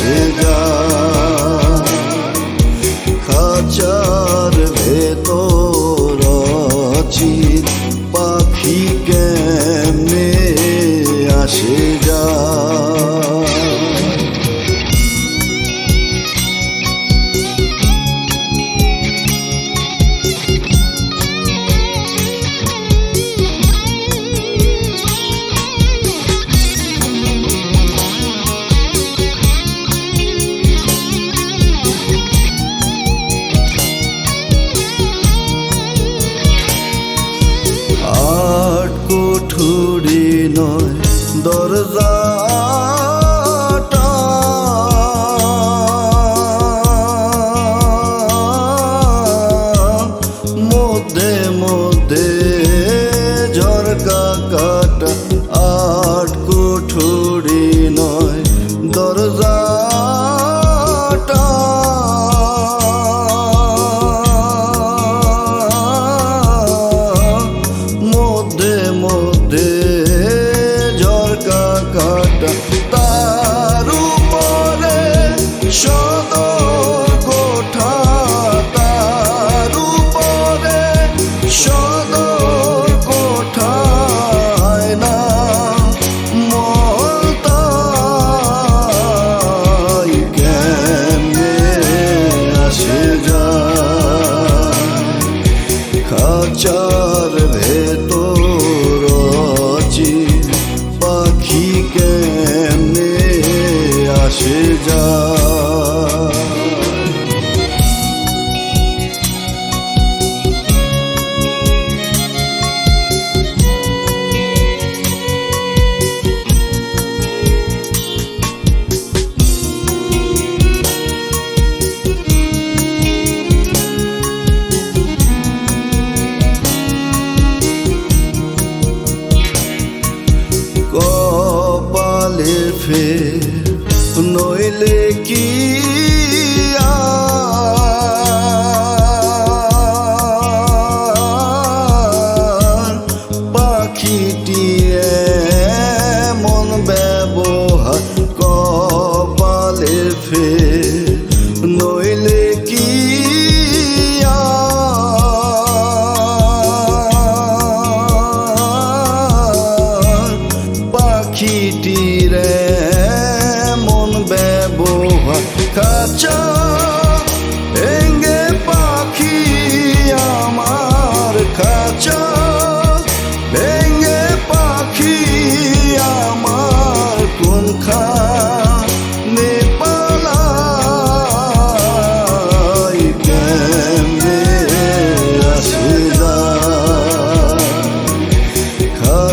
chegar. নয় দরজাটা। মধ্যে মধ্যে ঝরকা কাটা আট কুঠুরি নয় দরজাটা। মধ্যে মধ্যে কপালে ফের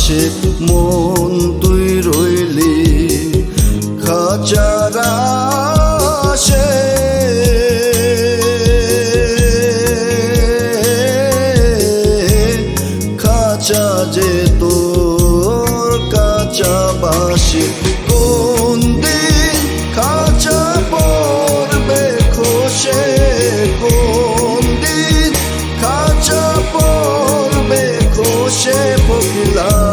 কাছে মন তুই রইলি, খাচারা কাঁচা যে তোর কাঁচা বাসে কোন দিন কাঁচা পড়বে খোসে? কোন দিন কাঁচা পড়বে খোসে? বকিলা